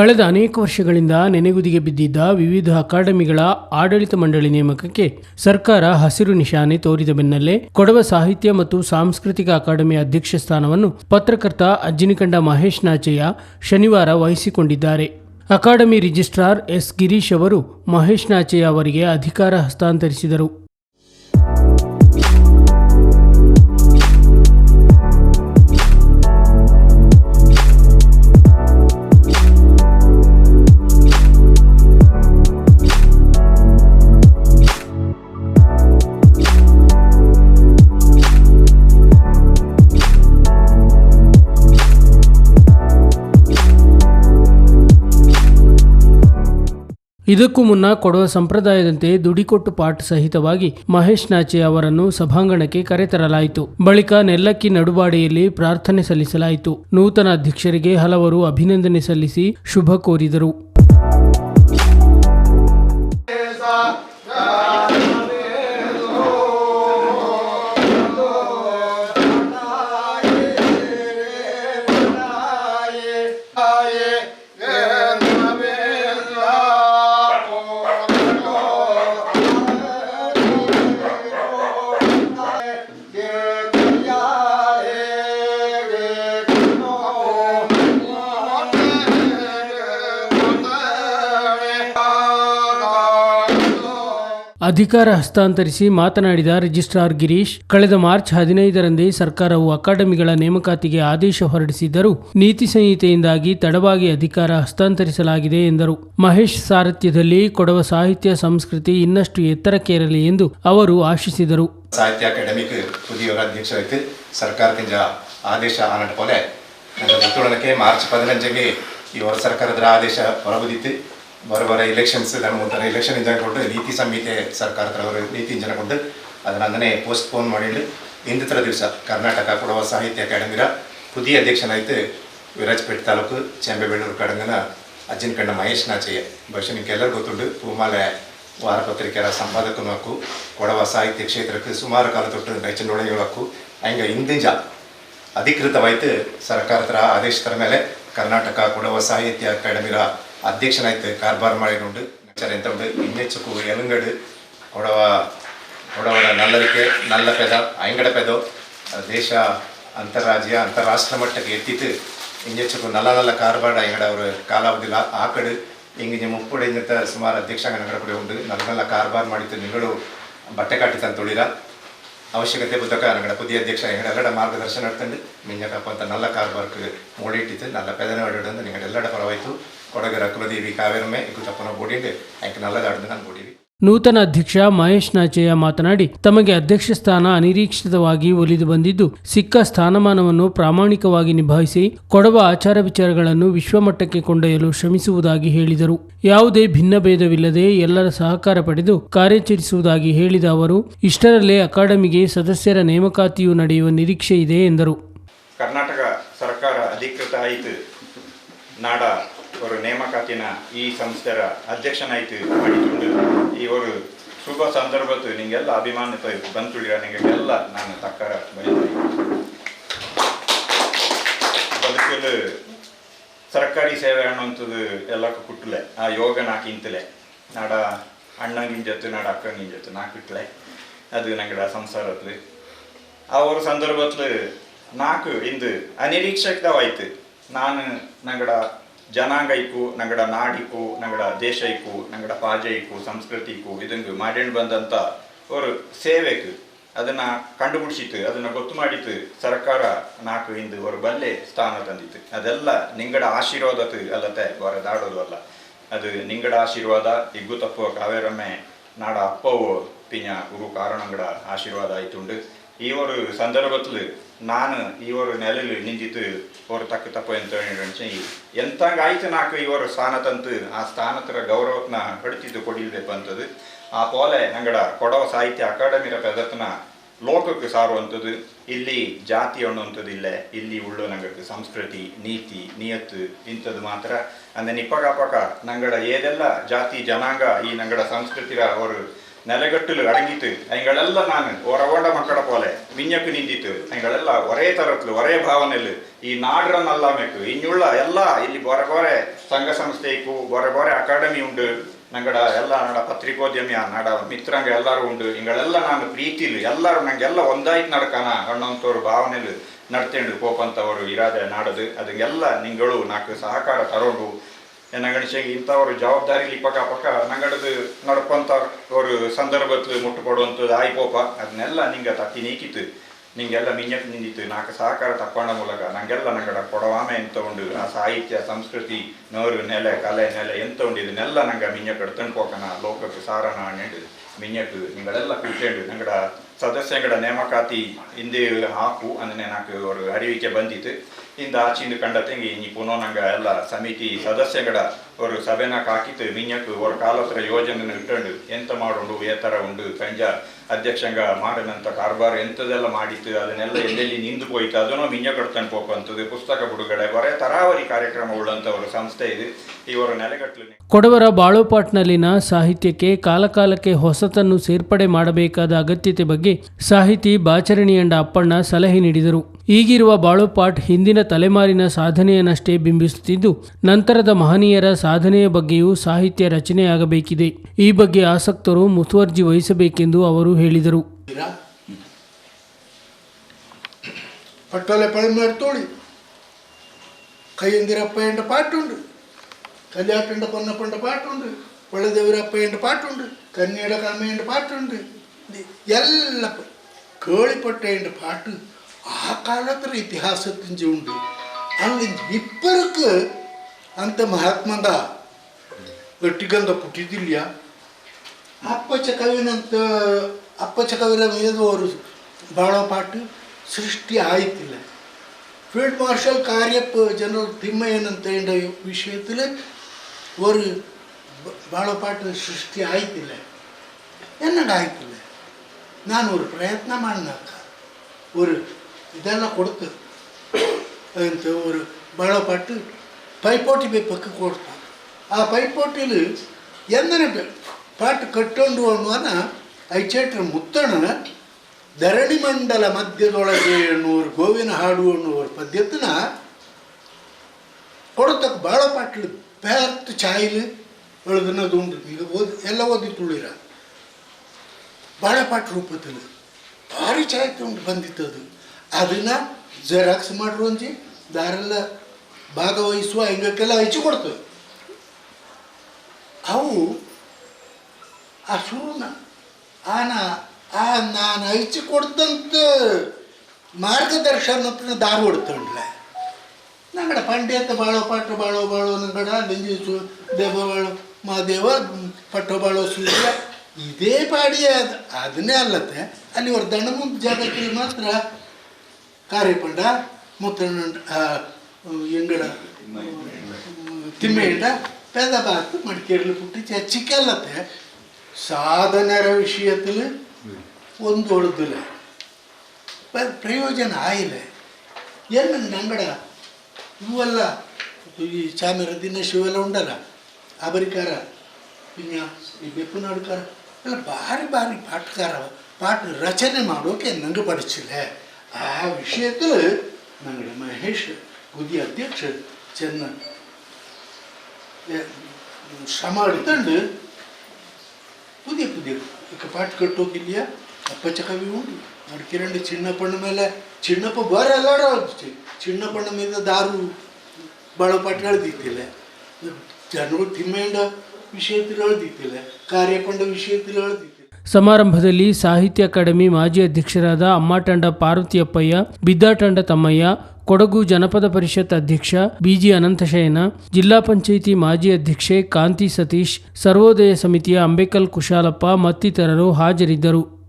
ಕಳೆದ ಅನೇಕ ವರ್ಷಗಳಿಂದ ನೆನೆಗುದಿಗೆ ಬಿದ್ದಿದ್ದ ವಿವಿಧ ಅಕಾಡೆಮಿಗಳ ಆಡಳಿತ ಮಂಡಳಿ ನೇಮಕಕ್ಕೆ ಸರ್ಕಾರ ಹಸಿರು ನಿಶಾನೆ ತೋರಿದ ಬೆನ್ನಲ್ಲೇ ಕೊಡವ ಸಾಹಿತ್ಯ ಮತ್ತು ಸಾಂಸ್ಕೃತಿಕ ಅಕಾಡೆಮಿ ಅಧ್ಯಕ್ಷ ಸ್ಥಾನವನ್ನು ಪತ್ರಕರ್ತ ಅಜ್ಜಿನಿಕಂಡ ಮಹೇಶ್ ನಾಚಯ್ಯ ಶನಿವಾರ ವಹಿಸಿಕೊಂಡಿದ್ದಾರೆ. ಅಕಾಡೆಮಿ ರಿಜಿಸ್ಟ್ರಾರ್ ಎಸ್ ಗಿರೀಶ್ ಅವರು ಮಹೇಶ್ ನಾಚಯ್ಯ ಅವರಿಗೆ ಅಧಿಕಾರ ಹಸ್ತಾಂತರಿಸಿದರು. ಇದಕ್ಕೂ ಮುನ್ನ ಕೊಡುವ ಸಂಪ್ರದಾಯದಂತೆ ದುಡಿಕೊಟ್ಟು ಪಾಠ ಸಹಿತವಾಗಿ ಮಹೇಶ್ ನಾಚೆ ಅವರನ್ನು ಸಭಾಂಗಣಕ್ಕೆ ಕರೆತರಲಾಯಿತು. ಬಳಿಕ ನೆಲ್ಲಕ್ಕಿ ನಡುಬಾಡಿಯಲ್ಲಿ ಪ್ರಾರ್ಥನೆ ಸಲ್ಲಿಸಲಾಯಿತು. ನೂತನ ಅಧ್ಯಕ್ಷರಿಗೆ ಹಲವರು ಅಭಿನಂದನೆ ಸಲ್ಲಿಸಿ ಶುಭ ಕೋರಿದರು. ಅಧಿಕಾರ ಹಸ್ತಾಂತರಿಸಿ ಮಾತನಾಡಿದ ರಿಜಿಸ್ಟ್ರಾರ್ ಗಿರೀಶ್, ಕಳೆದ ಮಾರ್ಚ್ ಹದಿನೈದರಂದೇ ಸರ್ಕಾರವು ಅಕಾಡೆಮಿಗಳ ನೇಮಕಾತಿಗೆ ಆದೇಶ ಹೊರಡಿಸಿದ್ದರೂ ನೀತಿ ಸಂಹಿತೆಯಿಂದಾಗಿ ತಡವಾಗಿ ಅಧಿಕಾರ ಹಸ್ತಾಂತರಿಸಲಾಗಿದೆ ಎಂದರು. ಮಹೇಶ್ ಸಾರಥ್ಯದಲ್ಲಿ ಕೊಡವ ಸಾಹಿತ್ಯ, ಸಂಸ್ಕೃತಿ ಇನ್ನಷ್ಟು ಎತ್ತರಕ್ಕೇರಲಿ ಎಂದು ಅವರು ಆಶಿಸಿದರು. ಸಾಹಿತ್ಯ ಅಕಾಡೆಮಿಕ್ ಸರ್ಕಾರದಿಂದ ಆದೇಶ ಮಾರ್ಚ್ ಸರ್ಕಾರದ ಆದೇಶ ಹೊರಬಿದ್ದಿತ್ತು ಬರ ಬರ ಇಲೆಕ್ಷನ್ಸ್ ನಮ್ಮ ಒಂಥರ ಇಲೆಕ್ಷನ್ ಇಂಜನ್ಕೊಂಡು ನೀತಿ ಸಂಹಿತೆ ಸರ್ಕಾರದ ಅವರು ನೀತಿ ಇಂಜನ್ಕೊಂಡು ಅದನ್ನು ಅಂದನೆ ಪೋಸ್ಟ್ಪೋನ್ ಮಾಡಿ ಇಂದಿತರ ದಿವಸ ಕರ್ನಾಟಕ ಕೊಡವ ಸಾಹಿತ್ಯ ಅಕಾಡೆಮಿರ ಪುದಿಯ ಅಧ್ಯಕ್ಷನಾಯ್ತು ವಿರಾಜಪೇಟೆ ತಾಲೂಕು ಚೆಂಬೆಬೆಳ್ಳೂರು ಕಡಂಗನ ಅಜ್ಜಿನ ಕಂಡ ಮಹೇಶ್ ನಾಚಯ್ಯ ಬಹುಶಃ ನಿಮ್ಗೆ ಎಲ್ಲರೂ ಗೊತ್ತುಂಡು ಪೂಮಾಲೆ ವಾರಪತ್ರಿಕೆಯ ಸಂಪಾದಕನೂ ಹಕ್ಕು ಕೊಡವ ಸಾಹಿತ್ಯ ಕ್ಷೇತ್ರಕ್ಕೆ ಸುಮಾರು ಕಾಲ ತೊಟ್ಟು ನೈಚನೊಳಗೆ ಹಕ್ಕು ಹಂಗೆ ಇಂದಿಂಜ ಅಧಿಕೃತವಾಯ್ತು ಸರ್ಕಾರದ ಆದೇಶದ ಮೇಲೆ ಕರ್ನಾಟಕ ಕೊಡವ ಸಾಹಿತ್ಯ ಅಕಾಡೆಮಿರ ಅಧ್ಯಕ್ಷನಾಯ್ತು ಕಾರ್ಬಾರ್ ಮಾಡಿಕೊಂಡು ವಿಚಾರ ಎಂತ ಉಂಟು ಇನ್ನೆಚ್ಚುಕು ಎಲಂಗಡು ಕೊಡವ ಕೊಡವರ ನಲ್ಲರಿಕೆ ನಲ್ಲ ಪೆದ ಐಂಗಡ ಪೆದೋ ದೇಶ ಅಂತಾರಾಜ್ಯ ಅಂತಾರಾಷ್ಟ್ರ ಮಟ್ಟಕ್ಕೆ ಎತ್ತಿತ್ತು ಇಂಜೆಚ್ಚುಕು ನಲ್ಲ ನಲ್ಲ ಕಾರ್ಬಾರ್ ಐಂಗಡ ಅವರು ಕಾಲಾವಧಿಲ ಆಕಡು ಇಂಗಿನ ಮುಪ್ಪುಡು ಇಂಜತ್ತ ಸುಮಾರು ಅಧ್ಯಕ್ಷಾಂಗನಗಳ ಕೂಡ ಉಂಟು നല്ല നല്ല ಕಾರ್ಬಾರ್ ಮಾಡಿತ್ತು ನಿಗಳು ಬಟ್ಟೆ ಕಾಟಿ ತಂತುಳಿರ ಅವಶ್ಯಕತೆ ಬುದ್ಧಕ ನಗಡ പുതിയ ಅಧ್ಯಕ್ಷ നിങ്ങളുടെ ಮಾರ್ಗದರ್ಶನ ನಡ್ತಂಡು. ಮಿಂಜಕಪ್ಪ ಅಂತ ನಲ್ಲ നല്ല ಮೂಡಿಟ್ಟಿತ್ತು. ನಲ್ಲ ಪೆದನೆ ಹೊಡೆದು ನಿಗಡೆಲ್ಲಡ ಪರವಾಯಿತು. ಕೊಡಗರ ಕುಲದೇವಿ ಕಾವೇರಮ್ಮೆ ಇಕು ತಪ್ಪನ ಬೋಡಿಂಡು ಆಯ್ಕೆ ನಲ್ಲದಾಡ್ದು ನಾನು ಬೋಡಿವಿ ನೂತನ ಅಧ್ಯಕ್ಷ ಮಹೇಶ್ ನಾಚಯ್ಯ ಮಾತನಾಡಿ, ತಮಗೆ ಅಧ್ಯಕ್ಷ ಸ್ಥಾನ ಅನಿರೀಕ್ಷಿತವಾಗಿ ಒಲಿದು ಬಂದಿದ್ದು, ಸಿಕ್ಕ ಸ್ಥಾನಮಾನವನ್ನು ಪ್ರಾಮಾಣಿಕವಾಗಿ ನಿಭಾಯಿಸಿ, ಕೊಡವ ಆಚಾರ ವಿಚಾರಗಳನ್ನು ವಿಶ್ವಮಟ್ಟಕ್ಕೆ ಕೊಂಡೊಯ್ಯಲು ಶ್ರಮಿಸುವುದಾಗಿ ಹೇಳಿದರು. ಯಾವುದೇ ಭಿನ್ನಭೇದವಿಲ್ಲದೆ ಎಲ್ಲರ ಸಹಕಾರ ಪಡೆದು ಕಾರ್ಯಾಚರಿಸುವುದಾಗಿ ಹೇಳಿದ ಅವರು, ಇಷ್ಟರಲ್ಲೇ ಅಕಾಡೆಮಿಗೆ ಸದಸ್ಯರ ನೇಮಕಾತಿಯು ನಡೆಯುವ ನಿರೀಕ್ಷೆ ಇದೆ ಎಂದರು. ಕರ್ನಾಟಕ ಸರ್ಕಾರ ಅಧಿಕೃತ ಆಯಿತು. ನಾಡ ஒரு ನೇಮಕಾತಿನ ಈ ಸಂಸ್ಥೆರ ಅಧ್ಯಕ್ಷನಾಯ್ತು ಮಾಡಿಕೊಂಡು ಈ ஒரு ಶುಭ ಸಂದರ್ಭತ್ತು ನಿಂಗೆಲ್ಲ ಅಭಿಮಾನಿತ ಬಂತುಳಿರ ನಿಂಗೆಲ್ಲ ನಾನು ತಕ್ಕರ ಬರೀತೀನಿ ಬದುಕಲು ಸರ್ಕಾರಿ ಸೇವೆ ಅನ್ನುವಂಥದ್ದು ಎಲ್ಲಕ್ಕೂ ಕುಟ್ಟಲೆ ಆ ಯೋಗ ನಾಕಿಂತಲೆ ನಾಡ ಅಣ್ಣಂಗಿಂಜತ್ತು ನಾಡ ಅಕ್ಕಂಗಿಂಜತ್ತು ನಾಕಿಟ್ಲೆ ಅದು ನಂಗಡ ಸಂಸಾರತ್ಲು ಆ ஒரு ಸಂದರ್ಭತ್ಲು ನಾಲ್ಕು ಇಂದು ಅನಿರೀಕ್ಷಿತವಾಯ್ತು ನಾನು ನಂಗಡ ಜನಾಂಗಕ್ಕೂ ನಂಗಡ ನಾಡಿಕ್ಕೂ ನಂಗಡ ದೇಶಕ್ಕೂ ನಂಗಡ ಪಾಜೆಕ್ಕೂ ಸಂಸ್ಕೃತಿಕ್ಕೂ ಇದನ್ನು ಮಾಡ್ಯಂಡ್ ಬಂದಂಥ ಅವರು ಸೇವೆಕ್. ಅದನ್ನ ಕಂಡುಬಿಡಿಸಿತ್ತು, ಅದನ್ನ ಗೊತ್ತು ಮಾಡಿತ್ತು. ಸರ್ಕಾರ ನಾಲ್ಕು ಹಿಂದೆ ಅವರು ಬಲ್ಲೆ ಸ್ಥಾನ ತಂದಿತ್ತು. ಅದೆಲ್ಲ ನಿಂಗಡ ಆಶೀರ್ವಾದತ್ತು ಅಲ್ಲತ್ತೆ ಅವರ ದಾಡೋದು ಅಲ್ಲ. ಅದು ನಿಂಗಡ ಆಶೀರ್ವಾದ, ಇಗ್ಗು ತಪ್ಪು ಕಾವೇರಮ್ಮೆ ನಾಡ ಅಪ್ಪವೋ ಪಿಂಜ ಗುರು ಕಾರಣಗಳ ಆಶೀರ್ವಾದ ಆಯ್ತುಂಡು. ಈ ஒரு ಸಂದರ್ಭದಲ್ಲಿ ನಾನು ಈ ஒரு ನೆಲೆಲು ನಿಂತಿತ್ತು ஒரு ತಕ್ಕ ತಪ್ಪು ಅಂತ ಹೇಳಿ ಎಂತಂಗ ಆಯ್ತು ನಾಲ್ಕು ಇವರು ಸ್ಥಾನ ತಂತು ಆ ಸ್ಥಾನತರ ಗೌರವತ್ನ ಹೊಡಿತಿದ್ದು ಕೊಡಿಲ್ಬೇಕು ಅಂತದ್ದು ಆ ಪೋಲೆ ನಂಗಡ ಕೊಡವ ಸಾಹಿತ್ಯ ಅಕಾಡೆಮಿರ ಪೆದತ್ನ ಲೋಕಕ್ಕೆ ಸಾರುವಂಥದ್ದು ಇಲ್ಲಿ ಜಾತಿ ಅನ್ನುವಂಥದ್ದು ಇಲ್ಲ ಇಲ್ಲಿ ಉಳ್ಳು ನಂಗಕ್ಕೆ ಸಂಸ್ಕೃತಿ ನೀತಿ ನಿಯತ್ತು ಇಂಥದ್ದು ಮಾತ್ರ ಅಂದ್ರೆ ನಿಪ್ಪಗ ಪಕ್ಕ ನಂಗಡ ಏದೆಲ್ಲ ಜಾತಿ ಜನಾಂಗ ಈ ನಂಗಡ ಸಂಸ್ಕೃತಿರ ಅವರು ನೆಲೆಗಟ್ಟಲು ಅಡಗಿತು. ಅಂಗಳೆಲ್ಲ ನಾನು ಒರಗೊಂಡ ಮಕ್ಕಳ ಪೋಲೆ ಮಿಂಜಕ್ಕೆ ನಿಂತಿತ್ತು. ಅಂಗಳೆಲ್ಲ ಒರೇ ತರತ್ಲು ಒರೇ ಭಾವನೆಲು ಈ ನಾಡ್ರನ್ನೆಲ್ಲ ಮೇಕು ಇನ್ನುಳ್ಳ ಎಲ್ಲ, ಇಲ್ಲಿ ಬೊರೆ ಬೊರೆ ಸಂಘ ಸಂಸ್ಥೆಗೂ ಬೊರೆ ಬೊರೆ ಅಕಾಡೆಮಿ ಉಂಡು. ನಂಗಡ ಎಲ್ಲ ನಡ ಪತ್ರಿಕೋದ್ಯಮಿ ನಡ ಮಿತ್ರಂಗ ಎಲ್ಲರೂ ಉಂಡು. ಇಂಗಳೆಲ್ಲ ನಾನು ಪ್ರೀತಿಲು, ಎಲ್ಲರೂ ನಂಗೆಲ್ಲ ಒಂದಾಯ್ತು ನಡ್ಕನ ಅಣ್ಣಂತವ್ರು ಭಾವನೆಲು ನಡ್ತೇಂಡು ಕೋಪಂತವರು ಇರಾದೆ ನಾಡದು. ಅದಕ್ಕೆಲ್ಲ ನಿಂಗಳು ನಾಲ್ಕು ಸಹಕಾರ ತರೋಡು. ನಂಗಣಿಸಿಗೆ ಇಂಥವ್ರ ಜವಾಬ್ದಾರಿಲಿ ಪಕ್ಕ ಪಕ್ಕ ನಂಗಡದು ನಡ್ಕೊಂತ ಅವರು ಸಂದರ್ಭಕ್ಕೆ ಮುಟ್ಟು ಕೊಡುವಂಥದ್ದು ಆಯ್ ಪೋಪ ಅದನ್ನೆಲ್ಲ ನಿಂಗೆ ತತ್ತಿ ನೀಕಿತ್ತು ನಿಂಗೆಲ್ಲ ಮಿಂಜತ್ ನಿಂದಿತ್ತು. ನಾಲ್ಕು ಸಹಕಾರ ತಕ್ಕೊಂಡ ಮೂಲಕ ನಂಗೆಲ್ಲ ನಂಗಡ ಕೊಡವಾಮೆ ಎಂತ ಉಂಡು. ಆ ಸಾಹಿತ್ಯ, ಸಂಸ್ಕೃತಿ, ನೋರು, ನೆಲೆ, ಕಲೆ, ನೆಲೆ ಎಂತ ಉಂಡು. ಇದನ್ನೆಲ್ಲ ನಂಗೆ ಮಿಂಜಕ್ ಎಡ್ತಂಡು ಹೋಗೋಣ ಲೋಕಕ್ಕೆ ಸಾರಣ ನೆಂಡು ಮಿಂಜಕ್ ನಿಂಗಳೆಲ್ಲ ಕೂತ್ಕೊಂಡು ನಂಗಡ ಸದಸ್ಯಗಳ ನೇಮಕಾತಿ ಹಿಂದೆ ಹಾಕು ಅಂದನೆ ನಾಲ್ಕು ಅವರು ಅರಿವಿಕೆ ಬಂದಿತ್ತು. ಇಂದ ಆಚಿಂದು ಕಂಡತೆಂಗಿ ಇಂಜಿ ನಂಗ ಎಲ್ಲ ಸಮಿತಿ ಸದಸ್ಯಗಡ ಅವರು ಸಭೆನಾಕ ಹಾಕಿತ್ತು ಮಿಂಜಕ್ಕು ಅವ್ರ ಕಾಲತ್ರ ಯೋಜನೆ ಇಟ್ಟುಂಡು ಎಂತ ಮಾಡುಂಡು ಏತರ ಉಂಡು ಕಂಜ ಅಧ್ಯಕ್ಷಂಗ ಮಾಡಿದಂಥ ಕಾರ್ಬಾರ್ ಎಂಥದೆಲ್ಲ ಮಾಡಿತ್ತು, ಅದನ್ನೆಲ್ಲ ಎಲ್ಲೆಲ್ಲಿ ನಿಂದು ಹೋಯ್ತು ಅದನ್ನು ಮಿಂಜ ಕಟ್ಕೊಂಡು ಹೋಗುವಂಥದ್ದು ಪುಸ್ತಕ ಬಿಡುಗಡೆ, ಬರೇ ತರಾವರಿ ಕಾರ್ಯಕ್ರಮ ಉಳ್ಳಂಥ ಒಂದು ಸಂಸ್ಥೆ ಇದೆ, ಇವರು ನೆಲೆಗಟ್ಟಲು ಕೊಡವರ ಬಾಳುಪಾಟ್ನಲ್ಲಿನ ಸಾಹಿತ್ಯಕ್ಕೆ ಕಾಲಕಾಲಕ್ಕೆ ಹೊಸತನ್ನು ಸೇರ್ಪಡೆ ಮಾಡಬೇಕಾದ ಅಗತ್ಯತೆ ಬಗ್ಗೆ ಸಾಹಿತಿ ಬಾಚರಣಿಯಂಡ ಅಪ್ಪಣ್ಣ ಸಲಹೆ ನೀಡಿದರು. ಈಗಿರುವ ಬಾಳುಪಾಟ್ ಹಿಂದಿನ ತಲೆಮಾರಿನ ಸಾಧನೆಯನ್ನಷ್ಟೇ ಬಿಂಬಿಸುತ್ತಿದ್ದು, ನಂತರದ ಮಹನೀಯರ ಸಾಧನೆಯ ಬಗ್ಗೆಯೂ ಸಾಹಿತ್ಯ ರಚನೆಯಾಗಬೇಕಿದೆ. ಈ ಬಗ್ಗೆ ಆಸಕ್ತರು ಮುತುವರ್ಜಿ ವಹಿಸಬೇಕೆಂದು ಅವರು ಹೇಳಿದರು. ಪಟ್ಟೋಲೆ ತೋಳಿ ಕೈಯಿಂದಿರಪ್ಪ ಎಂಡ ಪಾಟುಂಡು ಕಲ್ಯಾಟಂಡ ಪೊನ್ನಪ್ಪಂಡ ಪಾಟುಂಡು ಒಳ್ಳೆದೇವರಪ್ಪ ಎಂಡ ಪಾಟುಂಡು, ಕನ್ನಡ ಕಾಮೆ ಎಂಡ ಪಾಟುಂಡು ಎಲ್ಲ ಕೇಳಿಪಟ್ಟ ಎಂಡ ಪಾಟು ಆ ಕಾಲತ್ರ ಇತಿಹಾಸತ್ತಿಂಜಿ ಉಂಡು. ಅಲ್ಲಿ ಇಬ್ಬರಿಗೆ ಅಂತ ಮಹಾತ್ಮಂದ ಗಟ್ಟಿಗಂದ ಪುಟ್ಟಿದಿಲ್ಲ ಅಪ್ಪಚ್ಚ ಕವಿನಂತ ಅಪ್ಪಚ್ಚ ಕವಿರ మీద ஒரு ಬಾಳಪಾಟು ಸೃಷ್ಟಿ ಆಯ್ತಿಲ್ಲ field marshal Cariappa general Thimayya என்ற விஷயத்தில் ஒரு ப- ಬಾಳಪಾಟು ಸೃಷ್ಟಿ ಆಯ್ತಿಲ್ಲ என்னடா ಆಯ್ತಿಲ್ಲ ನಾನು ஒரு ಪ್ರಯತ್ನ ಮಾಡಿನಾಕ ஒரு இதெல்லாம் கொடுத்து ಅಂತ ஒரு ಬಾಳಪಾಟು ಪೈಪೋಟಿ ಪಕ್ಕ ಕೊಡ್ತು ಆ ಪೈಪೋಟಿಲು ಎಂದನೆ ಪಾಟು ಕಟ್ಟೊಂಡು ಅನ್ನುವನ ಐಚೇಟ್ರ ಮುತ್ತಣ ಧರಣಿ ಮಂಡಲ ಮಧ್ಯದೊಳಗೆ ಎನ್ನುವರು ಗೋವಿನ ಹಾಡು ಅನ್ನುವ ಪದ್ಯತನ ಕೊಡತಕ್ಕ ಭಾಳ ಪಾಟ್ಲು ಬೇರ್ತ್ ಚಾಯ್ಲು ಒಳಗನ್ನ ಉಂಟು. ಈಗ ಓದಿ, ಎಲ್ಲ ಓದಿ ತುಳಿರ. ಭಾಳ ಪಾಟ್ ರೂಪದಲ್ಲಿ ಭಾರಿ ಚಾಯ್ತು ಬಂದಿತ್ತು ಅದು. ಅದನ್ನ ಜೆರಾಕ್ಸ್ ಮಾಡ್ರು ಅಂಜಿ, ದಾರೆಲ್ಲ ಭಾಗವಹಿಸುವ ಹಿಂಗಕ್ಕೆಲ್ಲ ಹಚ್ಚಿ ಕೊಡ್ತವೆ ಅವು ಆ ಶುರುನ ಆನ, ಆ ನಾನು ಕೊಡ್ತಂತ ಮಾರ್ಗದರ್ಶನ ದಾರಿ ಹೊಡ್ತೊಂಡ್ಲ. ನಂಗಡ ಪಂಡಿತ ಬಾಳೋ ಪಟ್ಟು ಬಾಳೋ ಬಾಳೋ ನಂಗಡ ಲಿಂಗೀಸು ದೇವ ಬಾಳು ಮಾದೇವ ಪಟ್ಟ ಬಾಳೋ, ಸೂರ್ಯ, ಇದೇ ಪಾಡಿ ಅದು, ಅದನ್ನೇ ಅಲ್ಲತ್ತೆ. ಅಲ್ಲಿ ಅವ್ರ ದಣ್ಣ ಮುಂದೆ ಜಾಗಕ್ಕೆ ಮಾತ್ರ ಕಾರ್ಯಪಂಡ ಮುತ್ತಣ್ಣ ಎಂಗಡ ತಿಮ್ಮೆಂಡ ಪೆದ ಬಾತು ಮಡಿಕೇರಿ ಪುಟ್ಟಿ ಚಿಕ್ಕಲ್ಲತ್ತೆ. சாதனர விஷயத்தில் ஒன்று ஒழுதில் பிரயோஜனம் ஆயில ಏನು ನಂಗಡ ಇವೆಲ್ಲ ಈ ಚಾಮರ ದಿನ ಶಿವೆಲ್ಲ ಉಂಡಲ್ಲ. ಅಬರಿಕಾರ ಇನ್ನ ಈ ಬೆಪ್ಪು ನಾಡುಕಾರ ಎಲ್ಲ ಭಾರಿ ಭಾರಿ ಪಾಠಕಾರ ಪಾಠ ರಚನೆ ಮಾಡೋಕೆ ನಂಗೆ ಪಡಿಸಿಲ್ಲ ಆ ವಿಷಯದ ನಂಗಡೆ ಮಹೇಶ್ ಗುದಿ ಅಧ್ಯಕ್ಷ ಚೆನ್ನ ಶ್ರಮ ಹಿಡ್ಕೊಂಡು ಈಗ ಪಾಟ್ ಕಟ್ಟೋಗಿದ್ಯಾ? ಅಪ್ಪ ಚಕವಿ ಉಂಡು ಅಡ್ಕಿರಂಡು ಚಿಣ್ಣಪ್ಪಣ್ಣ ಮೇಲೆ ಚಿಣ್ಣಪ್ಪ ಬರಲ್ಲಾರ ಚಿಣ್ಣಪ್ಪಣ್ಣ ಮೇಲೆ ದಾರು ಭಾಳ ಪಾಟ್ಗಳದಿತ್ತಿಲ್ಲ ಜನಗಳು ತಿಮ್ಮೇಂಡ ವಿಷಯ ತಿಳದಿತ್ತಿಲ್ಲ. ಕಾರ್ಯಕೊಂಡ ವಿಷಯ ತಿಳದಿತ್ತು ಸಮಾರಂಭದಲ್ಲಿ ಸಾಹಿತ್ಯ ಅಕಾಡೆಮಿ ಮಾಜಿ ಅಧ್ಯಕ್ಷರಾದ ಅಮ್ಮಾಟಂಡ ಪಾರ್ವತಿಯಪ್ಪಯ್ಯ ಬಿದ್ದಾಟಂಡ ತಮ್ಮಯ್ಯ, ಕೊಡಗು ಜನಪದ ಪರಿಷತ್ ಅಧ್ಯಕ್ಷ ಬಿಜಿ ಅನಂತಶಯನ, ಜಿಲ್ಲಾ ಪಂಚಾಯಿತಿ ಮಾಜಿ ಅಧ್ಯಕ್ಷೆ ಕಾಂತಿ ಸತೀಶ್, ಸರ್ವೋದಯ ಸಮಿತಿಯ ಅಂಬೇಕಲ್ ಕುಶಾಲಪ್ಪ ಮತ್ತಿತರರು ಹಾಜರಿದ್ದರು.